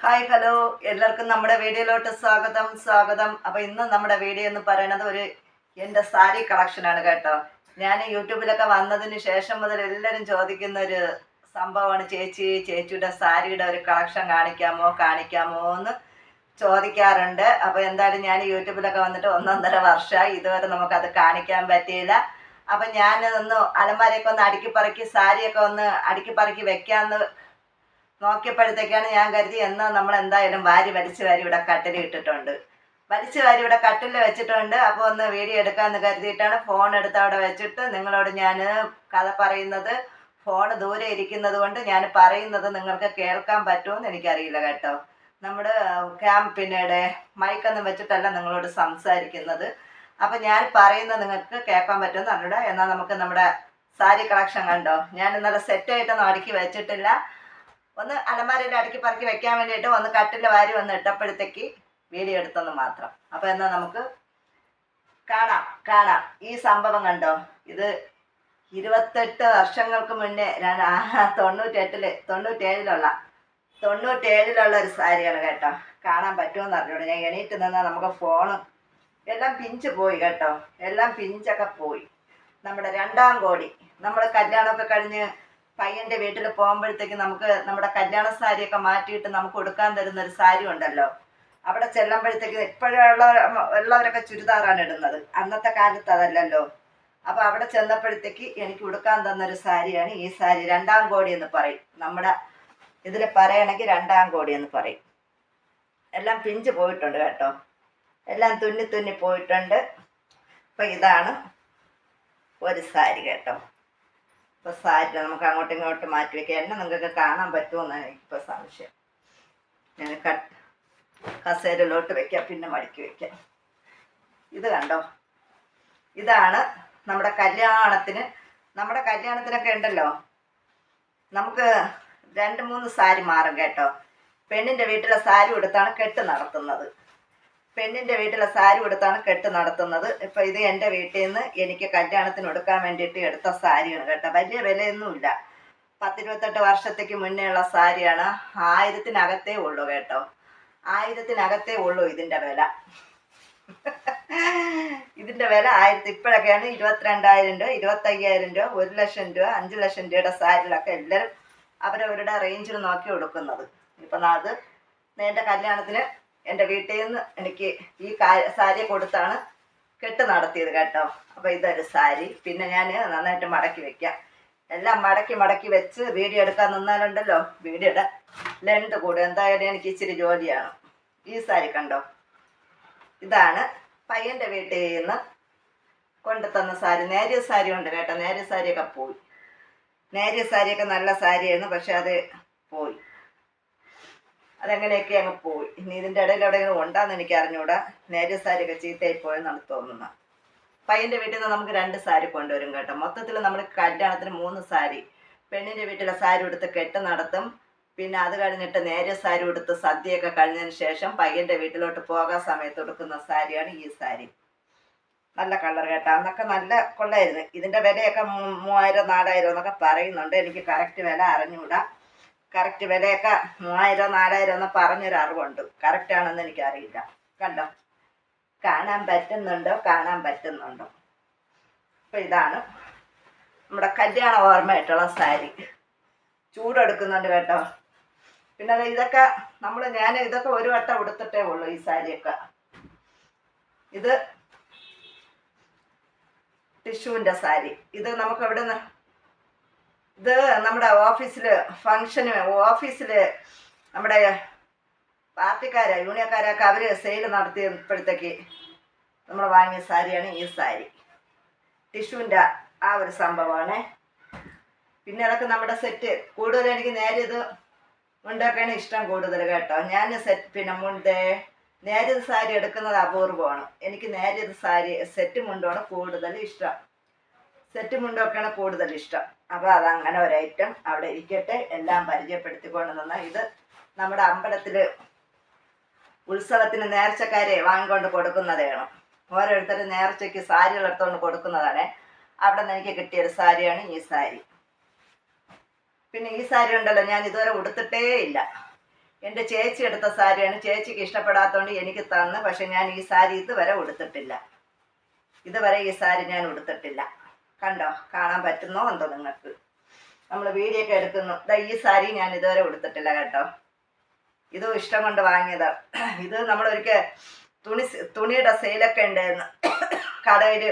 Hi hello എല്ലാവർക്കും നമ്മുടെ വീഡിയോയിലോട്ട് സ്വാഗതം സ്വാഗതം. അപ്പോൾ ഇന്ന് നമ്മുടെ വീഡിയോ എന്ന് പറയുന്നത് ഒരു എന്റെ സാരി കളക്ഷനാണ് കേട്ടോ. ഞാൻ യൂട്യൂബിലൊക്കെ വന്നതിന് ശേഷം മുതൽ എല്ലാവരും ചോദിക്കുന്ന ഒരു സംഭവമാണ് ചേച്ചി ചേച്ചിയുടെ സാരിയുടെ ഒരു കളക്ഷൻ കാണിക്കാമോ കാണിക്കാമോ എന്ന് ചോദിക്കാറുണ്ട്. അപ്പോൾ എന്തായാലും ഞാൻ യൂട്യൂബിലൊക്കെ വന്നിട്ട് ഒന്നൊന്നര വർഷമായി. ഇതുവരെ നമുക്ക് അത് കാണിക്കാൻ പറ്റിയില്ല. അപ്പം ഞാൻ ഒന്ന് അലമാരയൊക്കെ ഒന്ന് അടുക്കി പറക്കി സാരിയൊക്കെ ഒന്ന് അടുക്കി പറക്കി വെക്കാമെന്ന് നോക്കിയപ്പോഴത്തേക്കാണ് ഞാൻ കരുതി എന്ന് നമ്മൾ എന്തായാലും വാരി വലിച്ചു വാരി ഇവിടെ കട്ടിൽ ഇട്ടിട്ടുണ്ട്. വലിച്ചു വാരി ഇവിടെ കട്ടിൽ വെച്ചിട്ടുണ്ട്. അപ്പോൾ ഒന്ന് വീഡിയോ എടുക്കാമെന്ന് കരുതിയിട്ടാണ് ഫോൺ എടുത്ത് അവിടെ വെച്ചിട്ട് നിങ്ങളോട് ഞാൻ കഥ പറയുന്നത്. ഫോൺ ദൂരെ ഇരിക്കുന്നത് കൊണ്ട് ഞാൻ പറയുന്നത് നിങ്ങൾക്ക് കേൾക്കാൻ പറ്റുമെന്ന് എനിക്കറിയില്ല കേട്ടോ. നമ്മുടെ ക്യാം പിന്നീട് മൈക്കൊന്നും വെച്ചിട്ടല്ല നിങ്ങളോട് സംസാരിക്കുന്നത്. അപ്പം ഞാൻ പറയുന്നത് നിങ്ങൾക്ക് കേൾക്കാൻ പറ്റുമെന്ന് അറിഞ്ഞൂടാ എന്നാൽ നമുക്ക് നമ്മുടെ സാരി കളക്ഷൻ കണ്ടോ? ഞാൻ ഇന്നലെ സെറ്റായിട്ടൊന്നും അടുക്കി വെച്ചിട്ടില്ല. ഒന്ന് അലമാരയുടെ അടുക്കി പറക്കി വെക്കാൻ വേണ്ടിയിട്ട് ഒന്ന് കട്ടിൽ വാരി വന്ന് ഇട്ടപ്പോഴത്തേക്ക് വീഡിയോ എടുത്തെന്ന് മാത്രം. അപ്പോൾ എന്നാൽ നമുക്ക് കാണാം കാണാം. ഈ സംഭവം കണ്ടോ? ഇത് ഇരുപത്തെട്ട് വർഷങ്ങൾക്ക് മുന്നേ തൊണ്ണൂറ്റെട്ടിൽ തൊണ്ണൂറ്റേഴിലുള്ള തൊണ്ണൂറ്റേഴിലുള്ള ഒരു സാരിയാണ് കേട്ടോ. കാണാൻ പറ്റുമെന്ന് അറിഞ്ഞോളൂ ഞാൻ എണീറ്റ് നിന്നാൽ നമുക്ക് ഫോണ് എല്ലാം പിഞ്ച് പോയി കേട്ടോ. എല്ലാം പിഞ്ചൊക്കെ പോയി. നമ്മുടെ രണ്ടാം കോടി. നമ്മൾ കല്യാണമൊക്കെ കഴിഞ്ഞ് പയ്യന്റെ വീട്ടിൽ പോകുമ്പോഴത്തേക്ക് നമുക്ക് നമ്മുടെ കല്യാണ സാരിയൊക്കെ മാറ്റിയിട്ട് നമുക്ക് കൊടുക്കാൻ തരുന്ന ഒരു സാരി ഉണ്ടല്ലോ. അവിടെ ചെല്ലുമ്പോഴത്തേക്ക് ഇപ്പോഴുള്ള ഉള്ളവരൊക്കെ ചുരിദാറാണ് ഇടുന്നത്. അന്നത്തെ കാലത്ത് അതല്ലല്ലോ. അപ്പൊ അവിടെ ചെന്നപ്പോഴത്തേക്ക് എനിക്ക് ഉടുക്കാൻ തന്നൊരു സാരിയാണ് ഈ സാരി. രണ്ടാം കോടി എന്ന് പറയും. നമ്മുടെ ഇതിൽ പറയണെങ്കിൽ രണ്ടാം കോടി എന്ന് പറയും. എല്ലാം പിഞ്ച് പോയിട്ടുണ്ട് കേട്ടോ. എല്ലാം തുന്നി തുന്നി പോയിട്ടുണ്ട്. അപ്പം ഇതാണ് ഒരു സാരി കേട്ടോ. ഇപ്പോൾ സാരി നമുക്ക് അങ്ങോട്ടും ഇങ്ങോട്ടും മാറ്റി വെക്കാം. എന്നെ നിങ്ങൾക്ക് കാണാൻ പറ്റുമെന്നാണ് ഇപ്പൊ സംശയം. ഞാൻ കട്ട് കസേരയിലോട്ട് വെക്കാം പിന്നെ മടക്കി വെക്കാം. ഇത് കണ്ടോ? ഇതാണ് നമ്മുടെ കല്യാണത്തിന്. നമ്മുടെ കല്യാണത്തിനൊക്കെ ഉണ്ടല്ലോ. നമുക്ക് രണ്ട് മൂന്ന് സാരി മാറും കേട്ടോ. പെണ്ണിന്റെ വീട്ടിലെ സാരി ഉടുത്താണ് കെട്ട് നടത്തുന്നത്. പെണ്ണിന്റെ വീട്ടിലെ സാരി എടുത്താണ് കെട്ട് നടത്തുന്നത്. ഇപ്പൊ ഇത് എന്റെ വീട്ടിൽ നിന്ന് എനിക്ക് കല്യാണത്തിന് എടുക്കാൻ വേണ്ടിയിട്ട് എടുത്ത സാരിയാണ് കേട്ടോ. വലിയ വിലയൊന്നുമില്ല. പത്തിരുപത്തെട്ട് വർഷത്തേക്ക് മുന്നേ ഉള്ള സാരിയാണ്. ആയിരത്തിനകത്തേ ഉള്ളൂ കേട്ടോ. ആയിരത്തിനകത്തേ ഉള്ളൂ ഇതിന്റെ വില. ഇതിന്റെ വില ആയിരത്തി ഇപ്പോഴൊക്കെയാണ് ഇരുപത്തിരണ്ടായിരം രൂപ ഇരുപത്തയ്യായിരം രൂപ ഒരു ലക്ഷം രൂപ അഞ്ച് ലക്ഷം രൂപയുടെ സാരികളൊക്കെ എല്ലാവരും അവരവരുടെ റേഞ്ചിൽ നോക്കി കൊടുക്കുന്നത് ഇപ്പം അത് എന്റെ കല്യാണത്തിന് എന്റെ വീട്ടിൽ നിന്ന് എനിക്ക് ഈ സാരി കൊടുത്താണ് കെട്ട് നടത്തിയത് കേട്ടോ. അപ്പോൾ ഇതൊരു സാരി. പിന്നെ ഞാൻ നന്നായിട്ട് മടക്കി വെക്കാം. എല്ലാം മടക്കി മടക്കി വെച്ച് വീഡിയോ എടുക്കാൻ നിന്നാലുണ്ടല്ലോ. വീഡിയോയുടെ ലെങ്ത് കൂടും. എന്തായാലും എനിക്ക് ഇച്ചിരി ജോലിയാണ് ഈ സാരി കണ്ടോ? ഇതാണ് പയ്യന്റെ വീട്ടിൽ നിന്ന് കൊണ്ടു തന്ന സാരി. നേരിയ സാരി ഉണ്ട് കേട്ടോ. നേരിയ സാരിയൊക്കെ പോയി. നേരിയ സാരിയൊക്കെ നല്ല സാരിയായിരുന്നു പക്ഷെ അത് പോയി. അതെങ്ങനെയൊക്കെ അങ്ങ് പോയി. ഇനി ഇതിന്റെ ഇടയിൽ എവിടെയെങ്കിലും ഉണ്ടാന്ന് എനിക്ക് അറിഞ്ഞൂടാ. നേരിയ സാരിയൊക്കെ ചീത്തയായി പോയെന്നാണ് തോന്നുന്നത് പയ്യന്റെ വീട്ടിൽ നിന്ന് നമുക്ക് രണ്ട് സാരി കൊണ്ടുവരും കേട്ടോ. മൊത്തത്തിൽ നമ്മൾ കല്യാണത്തിന് മൂന്ന് സാരി. പെണ്ണിന്റെ വീട്ടിലെ സാരി എടുത്ത് കെട്ട് നടത്തും. പിന്നെ അത് കഴിഞ്ഞിട്ട് നേരെ സാരി ഉടുത്ത് സദ്യയൊക്കെ കഴിഞ്ഞതിന് ശേഷം പയ്യന്റെ വീട്ടിലോട്ട് പോകാൻ സമയത്ത് എടുക്കുന്ന സാരിയാണ് ഈ സാരി. നല്ല കളർ കേട്ടോ. അന്നൊക്കെ നല്ല കൊള്ളായിരുന്നു. ഇതിന്റെ വിലയൊക്കെ മൂവായിരം നാലായിരം എന്നൊക്കെ പറയുന്നുണ്ട്. എനിക്ക് കറക്റ്റ് വില അറിഞ്ഞുകൂടാ കറക്റ്റ് വിലയൊക്കെ മൂവായിരം നാലായിരം എന്ന് പറഞ്ഞൊരു അറിവുണ്ട്. കറക്റ്റ് ആണെന്ന് എനിക്കറിയില്ല. കണ്ടോ? കാണാൻ പറ്റുന്നുണ്ടോ? കാണാൻ പറ്റുന്നുണ്ടോ? അപ്പം ഇതാണ് നമ്മുടെ കല്യാണ ഓർമ്മയായിട്ടുള്ള സാരി. ചൂടെടുക്കുന്നുണ്ട് കേട്ടോ. പിന്നെ ഇതൊക്കെ നമ്മൾ ഞാൻ ഇതൊക്കെ ഒരു വട്ടം ഉടുത്തിട്ടേ ഉള്ളൂ ഈ സാരിയൊക്കെ. ഇത് ടിഷ്യൂവിന്റെ സാരി. ഇത് നമുക്ക് എവിടെ നിന്ന് ഇത് നമ്മുടെ ഓഫീസിൽ ഫങ്ഷന് ഓഫീസിൽ നമ്മുടെ പാർട്ടിക്കാര യൂണിയൻകാരൊക്കെ അവർ സെയിൽ നടത്തിയപ്പോഴത്തേക്ക് നമ്മൾ വാങ്ങിയ സാരിയാണ് ഈ സാരി. ടിഷ്യൂവിന്റെ ആ ഒരു സംഭവമാണ്. പിന്നെ അതൊക്കെ നമ്മുടെ സെറ്റ് കൂടുതൽ എനിക്ക് നേരെ ഇത് മുണ്ടൊക്കെയാണ് ഇഷ്ടം കൂടുതൽ കേട്ടോ. ഞാൻ സെറ്റ് പിന്നെ മുണ്ടേ നേരിയത് സാരി എടുക്കുന്നത് അപൂർവമാണ്. എനിക്ക് നേരിയത് സാരി സെറ്റ് മുണ്ടാണ് കൂടുതൽ ഇഷ്ടം. സെറ്റ് മുണ്ടൊക്കെയാണ് കൂടുതൽ ഇഷ്ടം. അപ്പോൾ അതങ്ങനെ ഒരു ഐറ്റം അവിടെ ഇരിക്കട്ടെ. എല്ലാം പരിചയപ്പെടുത്തിക്കൊണ്ട് നിന്ന് ഇത് നമ്മുടെ അമ്പലത്തിൽ ഉത്സവത്തിന് നേർച്ചക്കാരെ വാങ്ങിക്കൊണ്ട് കൊടുക്കുന്നതാണ് ഓരോരുത്തരും നേർച്ചയ്ക്ക് സാരികൾ എടുത്തുകൊണ്ട് കൊടുക്കുന്നതാണ്. അവിടെ നിന്ന് എനിക്ക് കിട്ടിയൊരു സാരിയാണ് ഈ സാരി. പിന്നെ ഈ സാരി ഉണ്ടല്ലോ ഞാൻ ഇതുവരെ ഉടുത്തിട്ടേ ഇല്ല. എന്റെ ചേച്ചി എടുത്ത സാരിയാണ്. ചേച്ചിക്ക് ഇഷ്ടപ്പെടാത്തതുകൊണ്ട് എനിക്ക് തന്ന് പക്ഷെ ഞാൻ ഈ സാരി ഇതുവരെ ഉടുത്തിട്ടില്ല. ഇതുവരെ ഈ സാരി ഞാൻ ഉടുത്തിട്ടില്ല. കണ്ടോ? കാണാൻ പറ്റുന്നോ എന്തോ നിങ്ങൾക്ക്? നമ്മൾ വീഡിയോ ഒക്കെ എടുക്കുന്നു. ദാ ഈ സാരി ഞാൻ ഇതുവരെ കൊടുത്തിട്ടില്ല കേട്ടോ. ഇതും ഇഷ്ടം കൊണ്ട് വാങ്ങിയതാണ് ഇത് നമ്മളൊരിക്കൽ തുണി തുണിയുടെ സെയിലൊക്കെ ഉണ്ടായിരുന്നു. കടയിൽ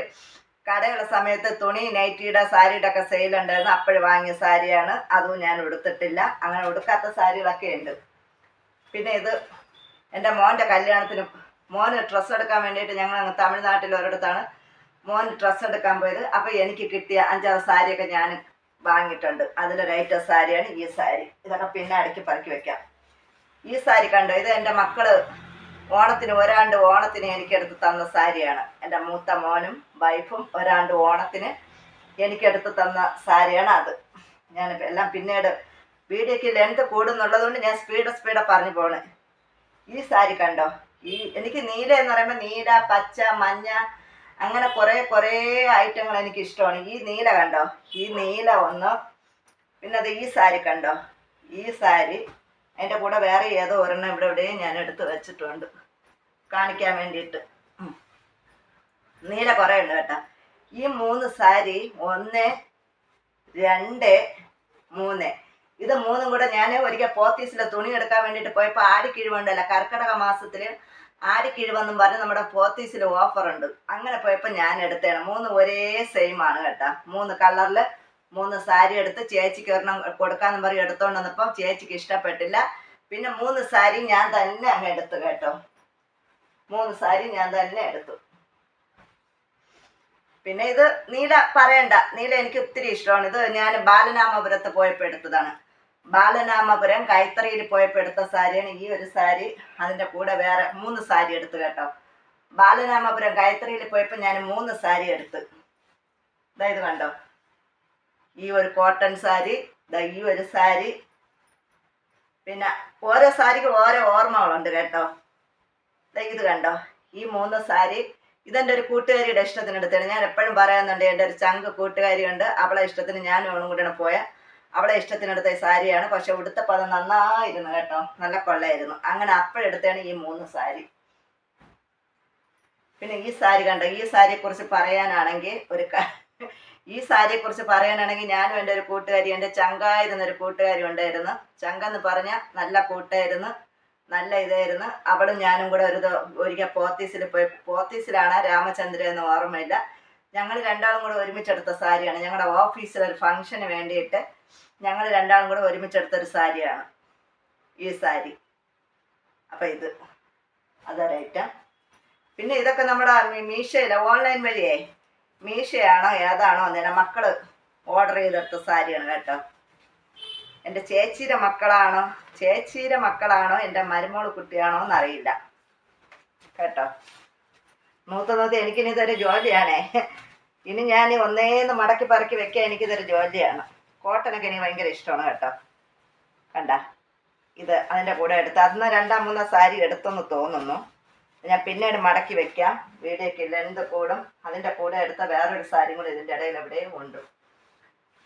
കടയുള്ള സമയത്ത് തുണി നൈറ്റിയുടെ സാരിയുടെ ഒക്കെ സെയിൽ ഉണ്ടായിരുന്നു. അപ്പോഴും വാങ്ങിയ സാരിയാണ്. അതും ഞാൻ ഉടുത്തിട്ടില്ല. അങ്ങനെ ഉടുക്കാത്ത സാരികളൊക്കെ ഉണ്ട്. പിന്നെ ഇത് എന്റെ മോന്റെ കല്യാണത്തിന് മോന് ഡ്രസ്സ് എടുക്കാൻ വേണ്ടിയിട്ട് ഞങ്ങൾ അങ്ങ് തമിഴ്നാട്ടിൽ ഒരിടത്താണ് മോന് ഡ്രസ്സ് എടുക്കാൻ പോയത്. അപ്പോൾ എനിക്ക് കിട്ടിയ അഞ്ചാറ് സാരിയൊക്കെ ഞാൻ വാങ്ങിയിട്ടുണ്ട്. അതിലൊരൈറ്റം സാരിയാണ് ഈ സാരി. ഇതൊക്കെ പിന്നെ അടുക്കി പറക്കി വെക്കാം. ഈ സാരി കണ്ടോ? ഇത് എന്റെ മക്കൾ ഓണത്തിന് ഒരാണ്ട് ഓണത്തിന് എനിക്ക് എനിക്കെടുത്ത് തന്ന സാരിയാണ്. എന്റെ മൂത്ത മോനും വൈഫും ഒരാണ്ട് ഓണത്തിന് എനിക്ക് എനിക്കെടുത്ത് തന്ന സാരിയാണ് അത്. ഞാൻ എല്ലാം പിന്നീട് വീഡിയോക്ക് ലെങ്ത് കൂടുന്നുള്ളതുകൊണ്ട് ഞാൻ സ്പീഡ് സ്പീഡ് പറഞ്ഞു പോണ്. ഈ സാരി കണ്ടോ? ഈ എനിക്ക് നീല എന്ന് പറയുമ്പോൾ നീല പച്ച മഞ്ഞ അങ്ങനെ കുറേ കുറേ ഐറ്റങ്ങൾ എനിക്ക് ഇഷ്ടമാണ് ഈ നീല കണ്ടോ? ഈ നീല ഒന്ന് പിന്നെ അത് ഈ സാരി കണ്ടോ? ഈ സാരി അതിന്റെ കൂടെ വേറെ ഏതോ ഒരെണ്ണം ഇവിടെ എവിടെയും ഞാൻ എടുത്ത് വെച്ചിട്ടുണ്ട്. കാണിക്കാൻ വേണ്ടിയിട്ട്. നീല കുറേ ഉണ്ട് കേട്ടോ. ഈ മൂന്ന് സാരി ഒന്ന് രണ്ട് മൂന്ന്. ഇത് മൂന്നും കൂടെ ഞാൻ ഒരിക്കൽ പോത്തീസിലെ തുണി എടുക്കാൻ വേണ്ടിയിട്ട് പോയപ്പോൾ ആടി ആടിക്കിഴിവുണ്ടല്ല കർക്കിടക മാസത്തിൽ ആടിക്കിഴിവെന്നും പറഞ്ഞ് നമ്മുടെ പോത്തീസിൽ ഓഫർ ഉണ്ട് അങ്ങനെ പോയപ്പോൾ ഞാൻ എടുത്തേണം. മൂന്ന് ഒരേ സെയിം ആണ് കേട്ടോ. മൂന്ന് കളറിൽ മൂന്ന് സാരി എടുത്ത് ചേച്ചിക്ക് ഒരെണ്ണം കൊടുക്കാന്ന് പറഞ്ഞ് എടുത്തോണ്ട് വന്നപ്പോൾ ചേച്ചിക്ക് ഇഷ്ടപ്പെട്ടില്ല. പിന്നെ മൂന്ന് സാരി ഞാൻ തന്നെ അങ്ങ് എടുത്തു കേട്ടോ. മൂന്ന് സാരി ഞാൻ തന്നെ എടുത്തു. പിന്നെ ഇത് നീല പറയണ്ട. നീല എനിക്ക് ഒത്തിരി ഇഷ്ടമാണ്. ഇത് ഞാൻ ബാലനാമപുരത്ത് പോയപ്പോൾ എടുത്തതാണ്. ബാലനാമപുരം കൈത്തറിയിൽ പോയപ്പോൾ എടുത്ത സാരിയാണ് ഈ ഒരു സാരി. അതിന്റെ കൂടെ വേറെ മൂന്ന് സാരി എടുത്തു കേട്ടോ. ബാലനാമപുരം കൈത്തറിയിൽ പോയപ്പോൾ ഞാൻ മൂന്ന് സാരി എടുത്ത്. ഇതാ ഇത് കണ്ടോ? ഈ ഒരു കോട്ടൺ സാരി ഇതാ ഈ ഒരു സാരി. പിന്നെ ഓരോ സാരിക്ക് ഓരോ ഓർമ്മകളുണ്ട് കേട്ടോ. ഇതാ ഇത് കണ്ടോ? ഈ മൂന്ന് സാരി. ഇതെന്റെ ഒരു കൂട്ടുകാരിയുടെ ഇഷ്ടത്തിന് എടുത്തതാണ് ഞാൻ എപ്പോഴും പറയുന്നുണ്ട് എന്റെ ഒരു ചങ്ക് കൂട്ടുകാരിയുണ്ട്. അവളെ ഇഷ്ടത്തിന് ഞാനും അവളും കൂടെയാണ് പോയ. അവളെ ഇഷ്ടത്തിനെടുത്ത സാരിയാണ്. പക്ഷെ ഉടുത്ത പദം നന്നായിരുന്നു കേട്ടോ. നല്ല കൊള്ളായിരുന്നു. അങ്ങനെ അപ്പോഴെടുത്താണ് ഈ മൂന്ന് സാരി. പിന്നെ ഈ സാരി കണ്ട? ഈ സാരിയെ കുറിച്ച് പറയാനാണെങ്കിൽ ഒരു ഈ സാരിയെ കുറിച്ച് പറയാനാണെങ്കിൽ ഞാനും എന്റെ ഒരു കൂട്ടുകാരി എന്റെ ചങ്കായിരുന്ന ഒരു കൂട്ടുകാരി ഉണ്ടായിരുന്നു. ചങ്ക എന്ന് പറഞ്ഞാൽ നല്ല കൂട്ടായിരുന്നു നല്ല ഇതായിരുന്നു. അവളും ഞാനും കൂടെ ഒരു ഒരിക്കൽ പോത്തീസിൽ പോയി. പോത്തീസിലാണ് രാമചന്ദ്രൻ എന്ന് ഓർമ്മയില്ല. ഞങ്ങൾ രണ്ടാളും കൂടെ ഒരുമിച്ചെടുത്ത സാരിയാണ്. ഞങ്ങളുടെ ഓഫീസിൽ ഒരു ഫംഗ്ഷന് വേണ്ടിയിട്ട് ഞങ്ങൾ രണ്ടാളും കൂടെ ഒരുമിച്ചെടുത്തൊരു സാരിയാണ്. ഈ സാരി. അപ്പം ഇത്. അതൊരൈറ്റം പിന്നെ ഇതൊക്കെ നമ്മുടെ മീ- ഓൺലൈൻ വഴിയേ മീഷയാണോ ഏതാണോ അന്നേരം മക്കൾ ഓർഡർ ചെയ്തെടുത്ത സാരിയാണ് കേട്ടോ. എന്റെ ചേച്ചിയുടെ മക്കളാണോ? ചേച്ചിയുടെ മക്കളാണോ? എന്റെ മരുമോൾ കുട്ടിയാണോ എന്നറിയില്ല. കേട്ടോ. മൂത്ത എനിക്ക് എനിക്കിനി ഇതൊരു ജോലിയാണേ. ഇനി ഞാൻ ഒന്നേന്ന് മടക്കി പറക്കി വെക്കാൻ എനിക്കിതൊരു ജോലിയാണ്. കോട്ടനൊക്കെ എനിക്ക് ഭയങ്കര ഇഷ്ടമാണ് കേട്ടോ. കണ്ട? ഇത് അതിന്റെ കൂടെ എടുത്ത് അന്ന് രണ്ടാം മൂന്നാം സാരി എടുത്തെന്ന് തോന്നുന്നു. ഞാൻ പിന്നീട് മടക്കി വെക്കാം. വീഡിയോക്ക് ലെന്ത് കൂടും. അതിന്റെ കൂടെ എടുത്ത വേറൊരു സാരി കൂടെ ഇതിന്റെ ഇടയിൽ എവിടെയും ഉണ്ട്.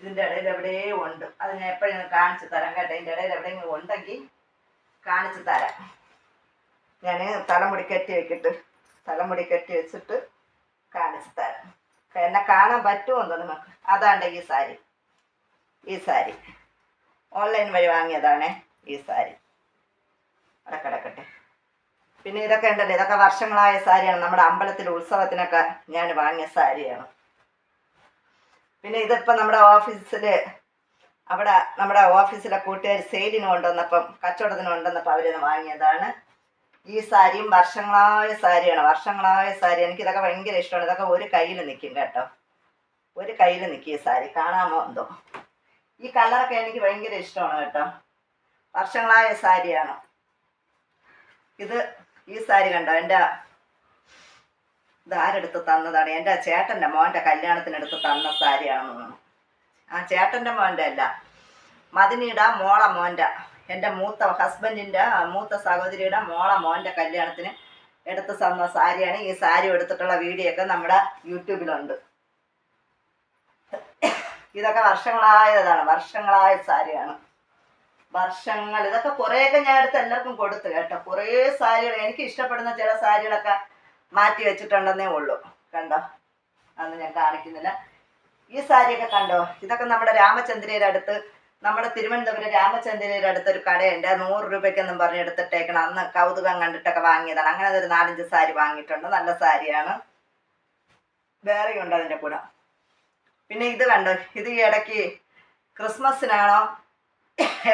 ഇതിന്റെ ഇടയിൽ എവിടെയും ഉണ്ട്. അത് ഞാൻ എപ്പോഴും കാണിച്ചു തരാം കേട്ടോ. ഇതിന്റെ ഇടയിൽ എവിടെയെങ്കിലും ഉണ്ടെങ്കിൽ കാണിച്ചു തരാം. ഞാൻ തലമുടി കെട്ടി വെക്കിട്ട്. തലമുടി കെട്ടി വെച്ചിട്ട് കാണിച്ചു തരാം. എന്നെ കാണാൻ പറ്റുമോ എന്തോ നിങ്ങൾക്ക് അതാണ്ട് ഈ സാരി. ഈ സാരി. ഓൺലൈൻ വഴി വാങ്ങിയതാണേ ഈ സാരി. അവിടെ കിടക്കട്ടെ. പിന്നെ ഇതൊക്കെ ഉണ്ടല്ലോ ഇതൊക്കെ വർഷങ്ങളായ സാരിയാണ്. നമ്മുടെ അമ്പലത്തിൽ ഉത്സവത്തിനൊക്കെ ഞാൻ വാങ്ങിയ സാരിയാണ്. പിന്നെ ഇതിപ്പോൾ നമ്മുടെ ഓഫീസിൽ അവിടെ നമ്മുടെ ഓഫീസിലെ കൂട്ടുകാർ സെയിലിന് കൊണ്ടുവന്നപ്പം കച്ചവടത്തിന് കൊണ്ടുവന്നപ്പോൾ അവരിന്ന് വാങ്ങിയതാണ്. ഈ സാരിയും വർഷങ്ങളായ സാരിയാണ്. വർഷങ്ങളായ സാരി എനിക്ക് ഇതൊക്കെ ഭയങ്കര ഇഷ്ടമാണ്. ഇതൊക്കെ ഒരു കയ്യിൽ നിൽക്കും കേട്ടോ. ഒരു കയ്യിൽ നിൽക്കും ഈ സാരി. കാണാമോ എന്തോ? ഈ കളറൊക്കെ എനിക്ക് ഭയങ്കര ഇഷ്ടമാണ് കേട്ടോ. വർഷങ്ങളായ സാരിയാണ്. ഇത് ഈ സാരി കണ്ടോ? എന്റെ ഇത് ആരെടുത്ത് തന്നതാണ്? എന്റെ ചേട്ടന്റെ മോന്റെ കല്യാണത്തിനെടുത്ത് തന്ന സാരിയാണെന്ന് ആ ചേട്ടന്റെ മോന്റെ അല്ല. മദിനിയുടെ മോളെ മോന്റെ. എന്റെ മൂത്ത ഹസ്ബൻഡിന്റെ മൂത്ത സഹോദരിയുടെ മോളെ മോന്റെ കല്യാണത്തിന് എടുത്ത് തന്ന സാരിയാണ്. ഈ സാരി എടുത്തിട്ടുള്ള വീഡിയോ ഒക്കെ നമ്മുടെ യൂട്യൂബിലുണ്ട്. ഇതൊക്കെ വർഷങ്ങളായതാണ് വർഷങ്ങളായ സാരിയാണ്. വർഷങ്ങൾ ഇതൊക്കെ കുറേയൊക്കെ ഞാൻ എടുത്ത് എല്ലാവർക്കും കൊടുത്തു കേട്ടോ. കുറേ സാരികൾ എനിക്ക് ഇഷ്ടപ്പെടുന്ന ചില സാരികളൊക്കെ മാറ്റി വെച്ചിട്ടുണ്ടെന്നേ ഉള്ളൂ. കണ്ടോ? അന്ന് ഞാൻ കാണിക്കുന്നില്ല. ഈ സാരിയൊക്കെ കണ്ടോ? ഇതൊക്കെ നമ്മുടെ രാമചന്ദ്രയുടെ അടുത്ത് നമ്മുടെ തിരുവനന്തപുരം രാമചന്ദ്രയുടെ അടുത്തൊരു കടയുണ്ട്. നൂറ് രൂപയ്ക്കെന്നും പറഞ്ഞ് എടുത്തിട്ടേക്കണം. അന്ന് കൗതുകം കണ്ടിട്ടൊക്കെ വാങ്ങിയതാണ്. അങ്ങനെ ഒരു നാലഞ്ച് സാരി വാങ്ങിയിട്ടുണ്ട്. നല്ല സാരിയാണ്. വേറെയുണ്ട് അതിന്റെ കൂടെ. പിന്നെ ഇത് കണ്ടു? ഇത് ഈ ഇടയ്ക്ക് ക്രിസ്മസിനാണോ?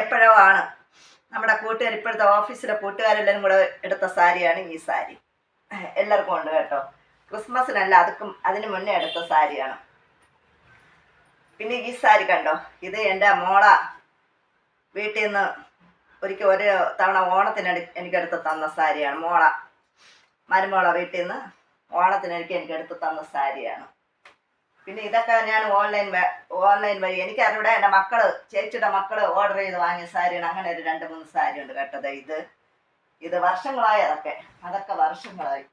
എപ്പോഴോ ആണ്. നമ്മുടെ കൂട്ടുകാർ ഇപ്പോഴത്തെ ഓഫീസിലെ കൂട്ടുകാരെല്ലാം കൂടെ എടുത്ത സാരിയാണ് ഈ സാരി. എല്ലാവർക്കും ഉണ്ട് കേട്ടോ. ക്രിസ്മസിനല്ല അതുക്കും അതിന് മുന്നേ എടുത്ത സാരിയാണ്. പിന്നെ ഈ സാരി കണ്ടോ? ഇത് എന്റെ മോള വീട്ടിൽ നിന്ന് ഒരിക്കൽ ഒരു തവണ ഓണത്തിന് എനിക്കെടുത്ത് തന്ന സാരിയാണ് മോള. മരുമോള വീട്ടിൽ നിന്ന് ഓണത്തിന് എനിക്ക് എനിക്കെടുത്ത് തന്ന സാരിയാണ്. പിന്നെ ഇതൊക്കെ ഞാൻ ഓൺലൈൻ ഓൺലൈൻ വഴി എനിക്കറിവിടെ എന്റെ മക്കൾ ചേച്ചിയുടെ മക്കൾ ഓർഡർ ചെയ്ത് വാങ്ങിയ സാരിയാണ്. അങ്ങനെ ഒരു രണ്ട് മൂന്ന് സാരി ഉണ്ട് കേട്ടത് ഇത്. ഇത് വർഷങ്ങളായി അതൊക്കെ. അതൊക്കെ വർഷങ്ങളായി.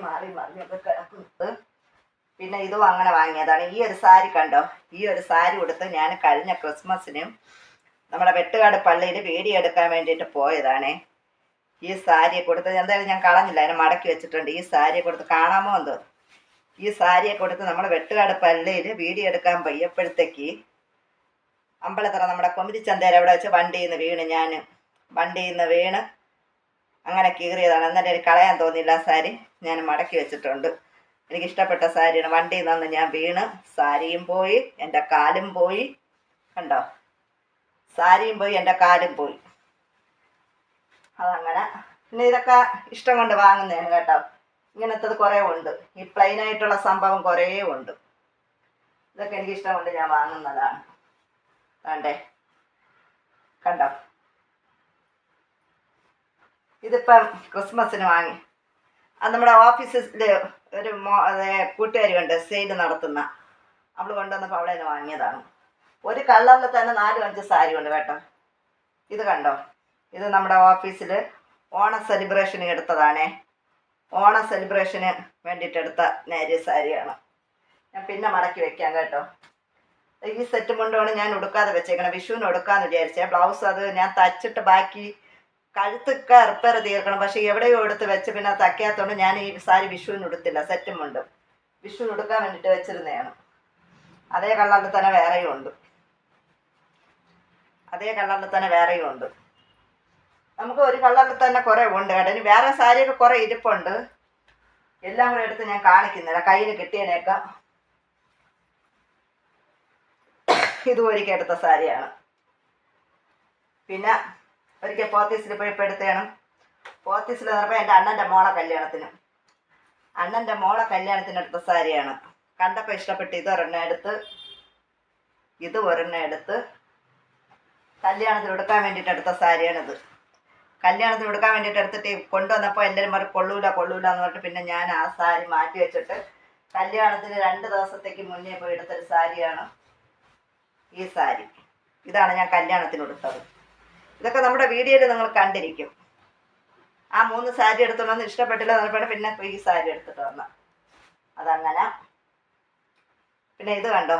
മാറി മറിഞ്ഞൊക്കെ പിന്നെ ഇതും അങ്ങനെ വാങ്ങിയതാണ്. ഈ ഒരു സാരി കണ്ടോ? ഈ ഒരു സാരി കൊടുത്ത് ഞാൻ കഴിഞ്ഞ ക്രിസ്മസിനും നമ്മുടെ വെട്ടുകാട് പള്ളിയിൽ വേടിയെടുക്കാൻ വേണ്ടിയിട്ട് പോയതാണേ. ഈ സാരിയെ കൊടുത്ത് എന്തായാലും ഞാൻ കളഞ്ഞില്ല. അതിനെ മടക്കി വെച്ചിട്ടുണ്ട്. ഈ സാരിയെ കൊടുത്ത് കാണാമോ എന്തോ? ഈ സാരിയെ കൊടുത്ത് നമ്മൾ വെട്ടുകാട് പള്ളിയിൽ വീടിയെടുക്കാൻ എടുക്കാൻ പോയപ്പോഴത്തേക്ക് അമ്പലത്തറ നമ്മുടെ കൊമിരിച്ചന്തേര അവിടെ വെച്ച് വണ്ടിയിൽ നിന്ന് വീണ് ഞാൻ വണ്ടിയിൽ നിന്ന് വീണ് അങ്ങനെ കീറിയതാണ്. എനിക്ക് കളയാൻ തോന്നിയില്ല സാരി. ഞാൻ മടക്കി വെച്ചിട്ടുണ്ട്. എനിക്ക് ഇഷ്ടപ്പെട്ട സാരിയാണ്. വണ്ടിയിൽ നിന്ന് ഞാൻ വീണ് സാരിയും പോയി എന്റെ കാലും പോയി. കണ്ടോ? സാരിയും പോയി എന്റെ കാലും പോയി. അതങ്ങനെ. പിന്നെ ഇതൊക്കെ ഇഷ്ടം കൊണ്ട് വാങ്ങുന്നതാണ് കേട്ടോ. ഇങ്ങനത്തത് കുറേ ഉണ്ട്. ഈ പ്ലെയിൻ ആയിട്ടുള്ള സംഭവം കുറേ ഉണ്ട്. ഇതൊക്കെ എനിക്ക് ഇഷ്ടം കൊണ്ട് ഞാൻ വാങ്ങുന്നതാണ്. വേണ്ടേ കണ്ടോ? ഇതിപ്പം ക്രിസ്മസിന് വാങ്ങി. നമ്മുടെ ഓഫീസിലെ ഒരു കൂട്ടുകാരി കണ്ട് സെയിൽ നടത്തുന്ന. അവൾ കൊണ്ടുവന്നപ്പോൾ അവളെ വാങ്ങിയതാണ്. ഒരു കളറിൽ തന്നെ നാലും അഞ്ച് സാരി ഉണ്ട് കേട്ടോ. ഇത് കണ്ടോ? ഇത് നമ്മുടെ ഓഫീസിൽ ഓണ സെലിബ്രേഷന് എടുത്തതാണേ. ഓണ സെലിബ്രേഷന് വേണ്ടിയിട്ട് എടുത്ത നേരിയ സാരിയാണ്. ഞാൻ പിന്നെ മടക്കി വെക്കാം കേട്ടോ. ഈ സെറ്റ് മുണ്ടാണ് ഞാൻ ഉടുക്കാതെ വെച്ചേക്കണം. വിഷുവിന് ഉടുക്കാന്ന് വിചാരിച്ചേ. ബ്ലൗസ് അത് ഞാൻ തച്ചിട്ട് ബാക്കി കഴുത്തൊക്കെ റിപ്പയർ തീർക്കണം. പക്ഷെ എവിടെയോ എടുത്ത് വെച്ച് പിന്നെ തക്കയാത്തോണ്ട് ഞാൻ ഈ സാരി വിഷുവിന് ഉടുത്തില്ല. സെറ്റും ഉണ്ട്. വിഷുവിന് ഉടുക്കാൻ വേണ്ടിയിട്ട് വെച്ചിരുന്നതാണ്. അതേ കളറിൽ തന്നെ വേറെയും ഉണ്ട്. അതേ കളറിൽ തന്നെ വേറെയും ഉണ്ട്. നമുക്ക് ഒരു കളറിൽ തന്നെ കുറേ ഉണ്ട് കേട്ടോ. ഇനി വേറെ സാരിയൊക്കെ കുറേ ഇരിപ്പുണ്ട്. എല്ലാം കൂടെ എടുത്ത് ഞാൻ കാണിക്കുന്നില്ല. കയ്യിൽ കിട്ടിയതിനേക്ക ഇത് ഒരിക്കൽ എടുത്ത സാരിയാണ്. പിന്നെ ഒരിക്കൽ പോത്തീസിൽ പോയി പെടുത്തേണം പോത്തീസിൽ നിന്നപ്പോൾ എന്റെ അണ്ണന്റെ മോളെ കല്യാണത്തിന്. അണ്ണന്റെ മോളെ കല്യാണത്തിന് എടുത്ത സാരിയാണ്. കണ്ടപ്പോൾ ഇഷ്ടപ്പെട്ട് ഇത് ഒരെണ്ണം എടുത്ത് ഇത് ഒരെണ്ണം എടുത്ത് കല്യാണത്തിന് എടുക്കാൻ വേണ്ടിയിട്ട് എടുത്ത സാരിയാണിത്. കല്യാണത്തിന് എടുക്കാൻ വേണ്ടിയിട്ട് എടുത്തിട്ട് കൊണ്ടുവന്നപ്പോൾ എല്ലാവരും പറയും കൊള്ളൂല കൊള്ളൂല എന്ന് പറഞ്ഞിട്ട് പിന്നെ ഞാൻ ആ സാരി മാറ്റി വെച്ചിട്ട് കല്യാണത്തിന് രണ്ട് ദിവസത്തേക്ക് മുന്നേ പോയി എടുത്തൊരു സാരിയാണ് ഈ സാരി. ഇതാണ് ഞാൻ കല്യാണത്തിന് എടുത്തത് ഇതൊക്കെ നമ്മുടെ വീഡിയോയിൽ നിങ്ങൾ കണ്ടിരിക്കും. ആ മൂന്ന് സാരി എടുത്തോണ്ടെന്ന് ഇഷ്ടപ്പെട്ടില്ല എന്ന് പിന്നെ ഈ സാരി എടുത്തിട്ട് വന്ന. അതങ്ങനെ. പിന്നെ ഇത് കണ്ടോ?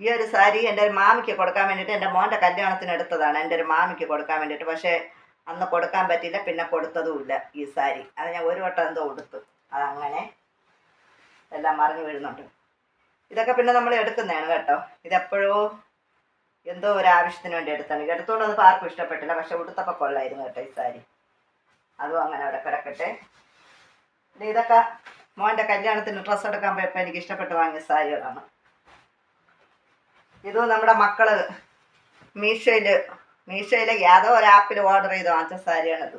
ഈ ഒരു സാരി എന്റെ ഒരു മാമിക്ക് കൊടുക്കാൻ വേണ്ടിയിട്ട് എന്റെ മോന്റെ കല്യാണത്തിന് എടുത്തതാണ്. എന്റെ ഒരു മാമിക്ക് കൊടുക്കാൻ വേണ്ടിയിട്ട്. പക്ഷേ അന്ന് കൊടുക്കാൻ പറ്റിയില്ല പിന്നെ കൊടുത്തതുമില്ല ഈ സാരി. അത് ഞാൻ ഒരു വട്ടം എന്തോ കൊടുത്തു അതങ്ങനെ എല്ലാം മറിഞ്ഞു വീഴുന്നുണ്ട്. ഇതൊക്കെ പിന്നെ നമ്മൾ എടുക്കുന്നതാണ് കേട്ടോ. ഇതെപ്പോഴോ എന്തോ ഒരു ആവശ്യത്തിന് വേണ്ടി എടുത്താണ്. എടുത്തോണ്ട് അത് ആർക്കും ഇഷ്ടപ്പെട്ടില്ല. പക്ഷെ ഉടുത്തപ്പോൾ കൊള്ളായിരുന്നു കേട്ടോ ഈ സാരി. അതും അങ്ങനെ അവിടെ കിടക്കട്ടെ. ഇതൊക്കെ മോന്റെ കല്യാണത്തിന് ഡ്രസ്സ് എടുക്കാൻ പോയപ്പോൾ എനിക്ക് ഇഷ്ടപ്പെട്ട് വാങ്ങിയ സാരികളാണ്. ഇതും നമ്മുടെ മക്കൾ മീഷോയിൽ മീഷോയിലെ യാതോ ഒരു ആപ്പിൽ ഓർഡർ ചെയ്ത് വാങ്ങിച്ച സാരിയാണിത്.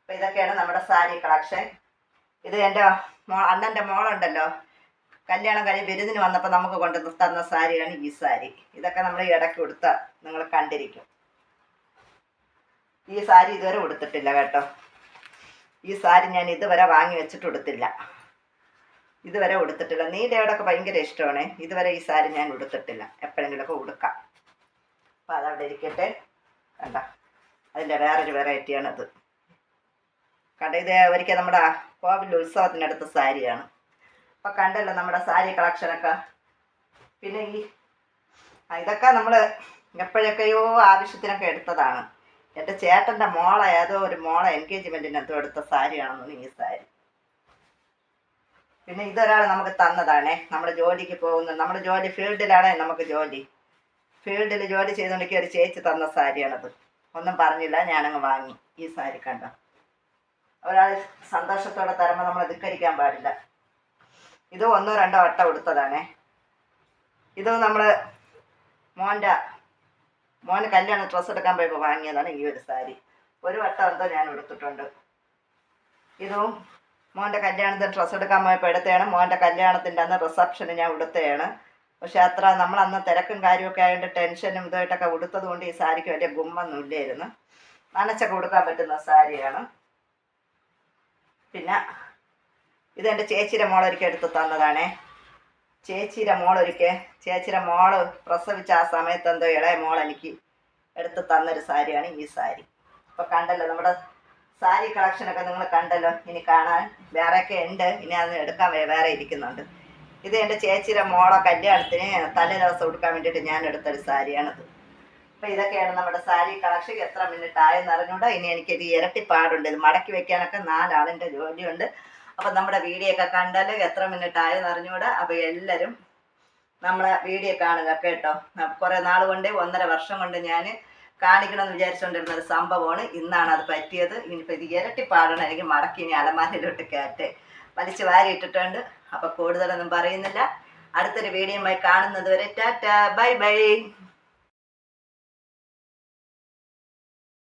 അപ്പം ഇതൊക്കെയാണ് നമ്മുടെ സാരി കളക്ഷൻ. ഇത് എന്റെ മോ അണ്ണന്റെ മോളുണ്ടല്ലോ. കല്യാണം കഴിഞ്ഞ് വിരുന്നിന് വന്നപ്പോൾ നമുക്ക് കൊണ്ട് തന്ന സാരിയാണ് ഈ സാരി. ഇതൊക്കെ നമ്മൾ ഇടയ്ക്ക് ഉടുത്ത നിങ്ങൾ കണ്ടിരിക്കും. ഈ സാരി ഇതുവരെ ഉടുത്തിട്ടില്ല കേട്ടോ. ഈ സാരി ഞാൻ ഇതുവരെ വാങ്ങി വെച്ചിട്ട് ഉടുത്തില്ല. ഇതുവരെ ഉടുത്തിട്ടില്ല. നീലയോടൊക്കെ ഭയങ്കര ഇഷ്ടമാണ്. ഇതുവരെ ഈ സാരി ഞാൻ ഉടുത്തിട്ടില്ല. എപ്പോഴെങ്കിലുമൊക്കെ ഉടുക്കാം. അപ്പം അതവിടെ ഇരിക്കട്ടെ. കണ്ട? അതിന്റെ വേറൊരു വെറൈറ്റിയാണത് കണ്ട? ഇത് ഒരിക്കൽ നമ്മുടെ കോവിൽ ഉത്സവത്തിനടുത്ത സാരിയാണ്. അപ്പം കണ്ടല്ലോ നമ്മുടെ സാരി കളക്ഷനൊക്കെ പിന്നെ ഈ ഇതൊക്കെ നമ്മൾ എപ്പോഴൊക്കെയോ ആവശ്യത്തിനൊക്കെ എടുത്തതാണ്. എന്റെ ചേട്ടന്റെ മോളെ ഏതോ ഒരു മോളെ എൻഗേജ്മെന്റിനകത്ത് എടുത്ത സാരിയാണെന്ന് ഈ സാരി. പിന്നെ ഇതൊരാൾ നമുക്ക് തന്നതാണേ. നമ്മുടെ ജോലിക്ക് പോകുന്ന നമ്മുടെ ജോലി ഫീൽഡിലാണേ നമുക്ക് ജോലി. ഫീൽഡിൽ ജോലി ചെയ്തുകൊണ്ടിരിക്കുക ഒരു ചേച്ചി തന്ന സാരിയാണത്. ഒന്നും പറഞ്ഞില്ല ഞാനങ്ങ് വാങ്ങി. ഈ സാരി കണ്ടോ? ഒരാൾ സന്തോഷത്തോടെ തരുമ്പോൾ നമ്മൾ ധിക്കരിക്കാൻ പാടില്ല. ഇത് ഒന്നോ രണ്ടോ വട്ടം എടുത്തതാണേ ഇത് നമ്മൾ മോന്റെ മോന് കല്യാണ ഡ്രസ്സ് എടുക്കാൻ പോയപ്പോൾ വാങ്ങിയതാണ് ഈ ഒരു സാരി. ഒരു വട്ടം എന്തോ ഞാൻ എടുത്തിട്ടുണ്ട് ഇതും മോന്റെ കല്യാണത്തിന് ഡ്രസ്സ് എടുക്കാൻ പോയപ്പോൾ എടുത്തതാണ്. മോന്റെ കല്യാണത്തിന്റെ അന്ന് റിസപ്ഷന് ഞാൻ ഉടുത്തതാണ്. പക്ഷെ അത്ര നമ്മൾ അന്ന് തിരക്കും കാര്യമൊക്കെ ആയതുകൊണ്ട് ടെൻഷനും ഇതായിട്ടൊക്കെ ഉടുത്തത് കൊണ്ട് ഈ സാരിക്ക് വലിയ ഗുമ്മൊന്നും ഇല്ലായിരുന്നു. നനച്ചൊക്കെ ഉടുക്കാൻ പറ്റുന്ന സാരിയാണ്. പിന്നെ ഇതെന്റെ ചേച്ചിയുടെ മോളൊരിക്കൽ എടുത്ത് തന്നതാണേ. ചേച്ചിയുടെ മോളൊരിക്കൽ ചേച്ചിയുടെ മോൾ പ്രസവിച്ച ആ സമയത്ത് എന്തോ ഇളയ മോൾ എനിക്ക് എടുത്ത് തന്നൊരു സാരിയാണ് ഈ സാരി. ഇപ്പോൾ കണ്ടല്ലോ നമ്മുടെ സാരി കളക്ഷനൊക്കെ നിങ്ങൾ കണ്ടല്ലോ. ഇനി കാണാൻ വേറെയൊക്കെ ഉണ്ട്. ഇനി അത് എടുക്കാൻ വേറെ ഇരിക്കുന്നുണ്ട്. ഇത് എന്റെ ചേച്ചിയുടെ മോളെ കല്യാണത്തിന് തലേ ദിവസം കൊടുക്കാൻ വേണ്ടിയിട്ട് ഞാൻ എടുത്തൊരു സാരിയാണിത്. അപ്പോൾ ഇതൊക്കെയാണ് നമ്മുടെ സാരി കളക്ഷൻ എത്ര മിനിറ്റ് ആയെന്ന് അറിഞ്ഞൂടാ ഇനി എനിക്കിത് ഇരട്ടി പാടുണ്ട്. ഇത് മടക്കി വെക്കാനൊക്കെ നാലാളിന്റെ ജോലിയുണ്ട്. അപ്പം നമ്മുടെ വീഡിയോ ഒക്കെ കണ്ടാൽ എത്ര മിനിറ്റ് ആയെന്ന് അറിഞ്ഞുകൂടെ അപ്പോൾ എല്ലാവരും നമ്മളെ വീഡിയോ കാണുക കേട്ടോ. കുറേ നാൾ കൊണ്ട് ഒന്നര വർഷം കൊണ്ട് ഞാൻ കാണിക്കണമെന്ന് വിചാരിച്ചുകൊണ്ടിരുന്ന ഒരു സംഭവമാണ്. ഇന്നാണ് അത് പറ്റിയത്. ഇനിയിപ്പോൾ ഇത് ഇരട്ടി പാടണം. എനിക്ക് മടക്കി ഇനി അലമാരയിലോട്ട് കയറ്റേ. വലിച്ചു വാരി ഇട്ടിട്ടുണ്ട്. അപ്പോൾ കൂടുതലൊന്നും പറയുന്നില്ല. അടുത്തൊരു വീഡിയോയുമായി കാണുന്നത് വരെ ടാറ്റ. Bye bye.